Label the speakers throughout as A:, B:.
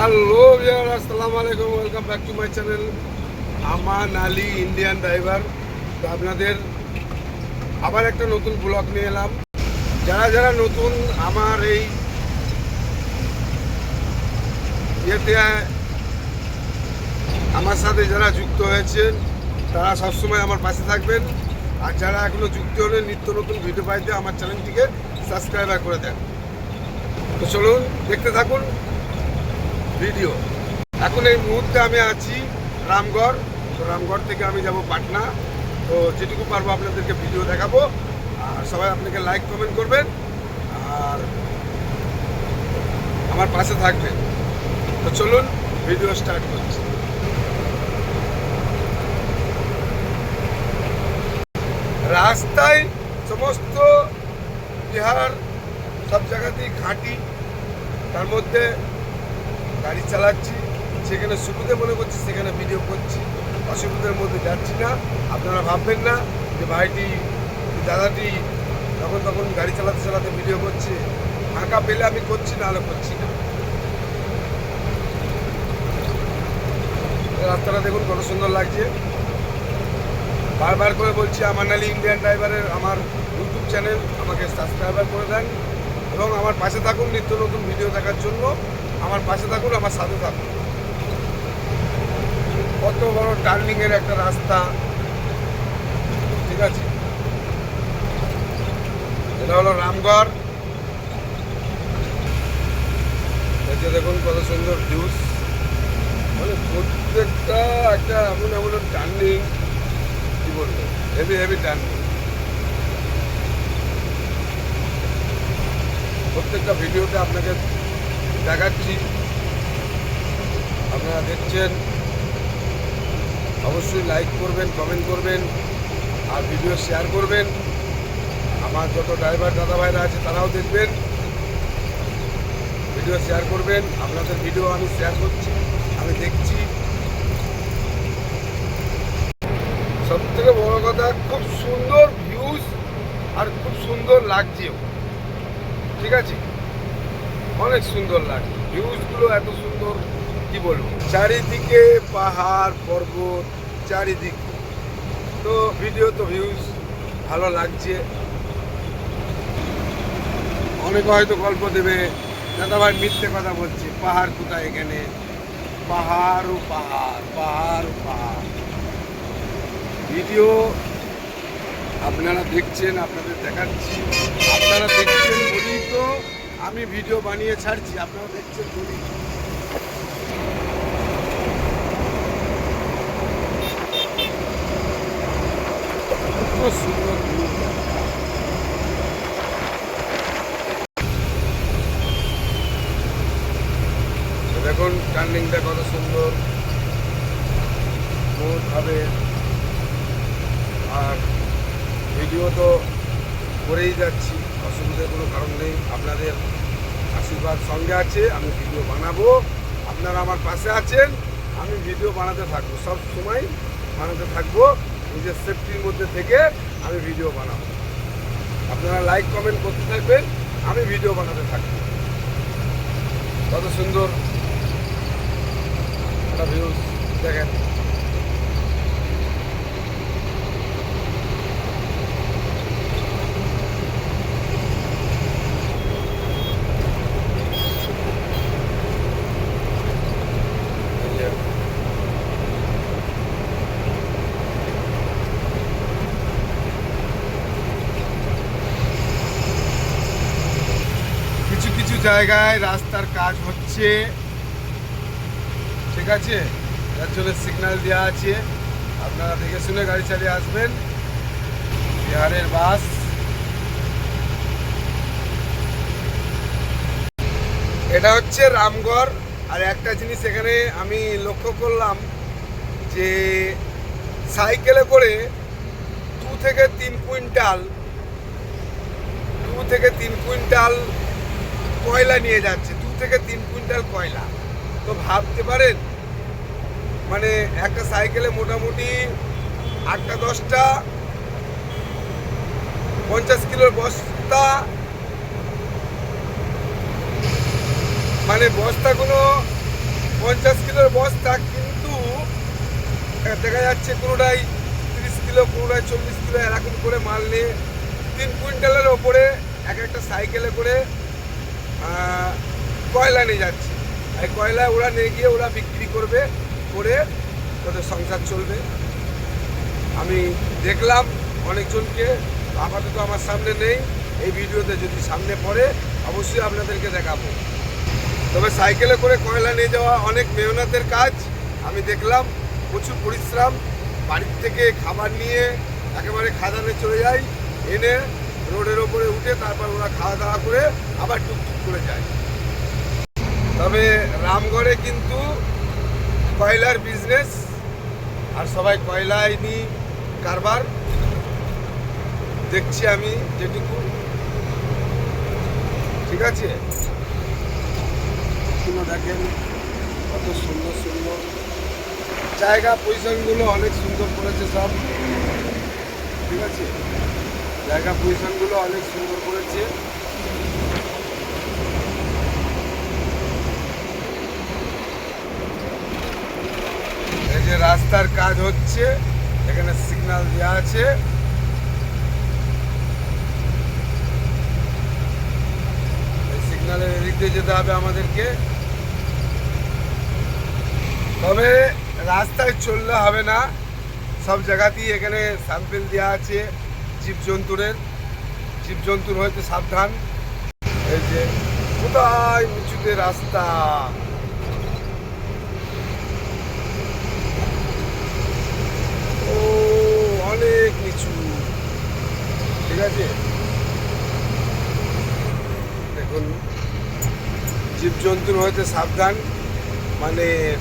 A: Hello viewer আসসালামু আলাইকুম welcome back to my channel Aman Ali Indian driver তো আপনাদের আবার একটা নতুন ব্লগ নিয়ে এলাম। যারা যারা নতুন আমার এই ইয়েতে, আমার সাথে যারা যুক্ত হয়েছেন, তারা সবসময় আমার পাশে থাকবেন। আর যারা এখনও যুক্ত হলে নিত্য নতুন ভিডিও পাইতে আমার চ্যানেলটিকে সাবস্ক্রাইবার করে দেন। তো চলুন, দেখতে থাকুন। ভিডিও। এখন এই মুহূর্তে আমি আছি রামগড়। তো রামগড় থেকে আমি যাব পাটনা। তো যেটুকু পারব আপনাদেরকে ভিডিও দেখাবো। আর সবাই আপনাকে লাইক কমেন্ট করবেন। আর আমার পাশে থাকবেন। তো চলুন ভিডিও স্টার্ট করছি। রাস্তায় সমস্ত বিহার, সব জায়গাতেই ঘাঁটি। তার মধ্যে গাড়ি চালাচ্ছি সেখানে সুবিধে মনে করছি সেখানে ভিডিও করছি। অসুবিধার মধ্যে যাচ্ছি না। আপনারা ভাববেন না যে ভাইটি, দাদাটি তখন তখন গাড়ি চালাতে চালাতে ভিডিও করছে। ফাঁকা পেলে আমি করছি না হলে করছি না। রাস্তাটা দেখুন কত সুন্দর লাগছে। বারবার করে বলছি, আমার নালি ইন্ডিয়ান ড্রাইভারের আমার ইউটিউব চ্যানেল আমাকে সাবস্ক্রাইবার করে দেন। এবং আমার পাশে থাকুন নিত্য নতুন ভিডিও দেখার জন্য। আমার পাশে থাকুন, আমার সাথে থাকুন। কত বড় টার্নিং এর একটা রাস্তা। ঠিক আছে? এটা হলো রামগড়। দেখুন কত সুন্দর ভিউজ মানে প্রত্যেকটা একটা এমন এমন টার্নিং কি বলব? হেভি হেভি টার্নিং প্রত্যেকটা ভিডিওতে আপনাকে দেখাচ্ছি। আপনারা দেখছেন। অবশ্যই লাইক করবেন কমেন্ট করবেন, আর ভিডিও শেয়ার করবেন। আমার যত ড্রাইভার দাদা ভাইরা আছে, তারাও দেখবেন। ভিডিও শেয়ার করবেন। আপনাদের ভিডিও আমি শেয়ার করছি, আমি দেখছি। সব থেকে বড় কথা, খুব সুন্দর ভিউজ আর খুব সুন্দর লাগছেও। ঠিক আছে? অনেক সুন্দর লাগে। ভিউজগুলো এত সুন্দর, কি বলব? চারিদিকে পাহাড়, পর্বত, চারিদিক। তো ভিডিও তো ভিউজ ভালো লাগছে। অনেকে হয়তো গল্প দেবে দাদা ভাই মিথ্যে কথা বলছে, পাহাড় কোথায় এখানে? পাহাড় ও পাহাড় পাহাড় ও পাহাড়। ভিডিও আপনারা দেখছেন, আপনাদের দেখাচ্ছি। আপনারা দেখছেন বলেই তো আমি ভিডিও বানিয়ে ছাড়ছি, আপনারা দেখছেন কত সুন্দর। দেখুন টার্নিংটা কত সুন্দর। স্মুথভাবে আর ভিডিও তো করেই যাচ্ছি। অসুবিধার কোনো কারণ নেই। আপনাদের আশীর্বাদ সঙ্গে আছে, আমি ভিডিও বানাবো। আপনারা আমার পাশে আছেন, আমি ভিডিও বানাতে থাকব। সব সময় বানাতে থাকব, নিজের সেফটির মধ্যে থেকে আমি ভিডিও বানাবো। আপনারা লাইক কমেন্ট করতে থাকবেন, আমি ভিডিও বানাতে থাকব। কত সুন্দর একটা ভিউজ দেখেন এই যে কিছু কিছু জায়গায় রাস্তার কাজ হচ্ছে। ঠিক আছে? তার জন্য সিগন্যাল দেওয়া আছে। আপনারা দেখে শুনে গাড়ি চালিয়ে আসবেন। বিহারের বাস। এটা হচ্ছে রামগড়। আর একটা জিনিস এখানে আমি লক্ষ্য করলাম যে সাইকেলে করে দু থেকে তিন কুইন্টাল, দু থেকে তিন কুইন্টাল কয়লা নিয়ে যাচ্ছে, দু থেকে তিন কুইন্টাল কয়লা। তো ভাবতে পারেন? মানে একটা সাইকেলে মোটামুটি আটটা, দশটা, পঞ্চাশ কিলোর বস্তা। মানে বস্তাগুলো পঞ্চাশ কিলোর বস্তা, কিন্তু দেখা যাচ্ছে কোনোটাই তিরিশ কিলো কোনোটাই চল্লিশ কিলো এরকম করে মাল নিয়ে তিন কুইন্টালের ওপরে এক একটা সাইকেলে করে কয়লা নিয়ে যাচ্ছে। এই কয়লা ওরা নিয়ে গিয়ে ওরা বিক্রি করবে, করে ওদের সংসার চলবে। আমি দেখলাম অনেকজনকে, আপাতত আমার সামনে নেই, এই ভিডিওতে যদি সামনে পড়ে, অবশ্যই আপনাদেরকে দেখাবো। তবে সাইকেলে করে কয়লা নিয়ে যাওয়া অনেক মেহনতের কাজ, আমি দেখলাম প্রচুর পরিশ্রম, বাড়ির থেকে খাবার নিয়ে একেবারে খাদানে চলে যায় এনে রোডের ওপরে উঠে তারপর ওরা খাওয়া দাওয়া করে আবার টুকটুক করে যায়। তবে রামগড়ে কিন্তু কয়লার বিজনেস আর সবাই কয়লা নিয়ে কারবার। দেখছি আমি যেটুকু। ঠিক আছে? দেখেন, কত সুন্দর সুন্দর। জায়গা, পজিশনগুলো অনেক সুন্দর করেছে সব। ঠিক আছে? জায়গা পজিশনগুলো অনেক সুন্দর করেছে। এই যে রাস্তার কাজ হচ্ছে, এখানে সিগন্যাল দেওয়া আছে। সিগন্যালের এদিক দিয়ে যেতে হবে আমাদেরকে। তবে রাস্তায় চললে হবে না। সব জায়গাতেই এখানে স্যাম্পেল দেওয়া আছে। জীবজন্তুরের, জীবজন্তুর হয়তো সাবধান। এই যে, কোথায় উঁচুতে রাস্তা? ও, অনেক নিচু। ঠিক আছে? দেখুন, জীবজন্তুর হইতে সাবধান মানে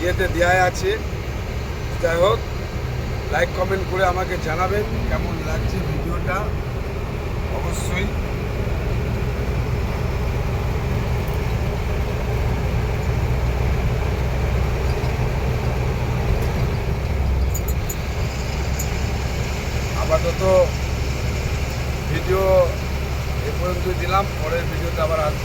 A: ইয়েতে দেওয়া আছে। যাই হোক লাইক কমেন্ট করে আমাকে জানাবেন কেমন লাগছে ভিডিওটা। অবশ্যই।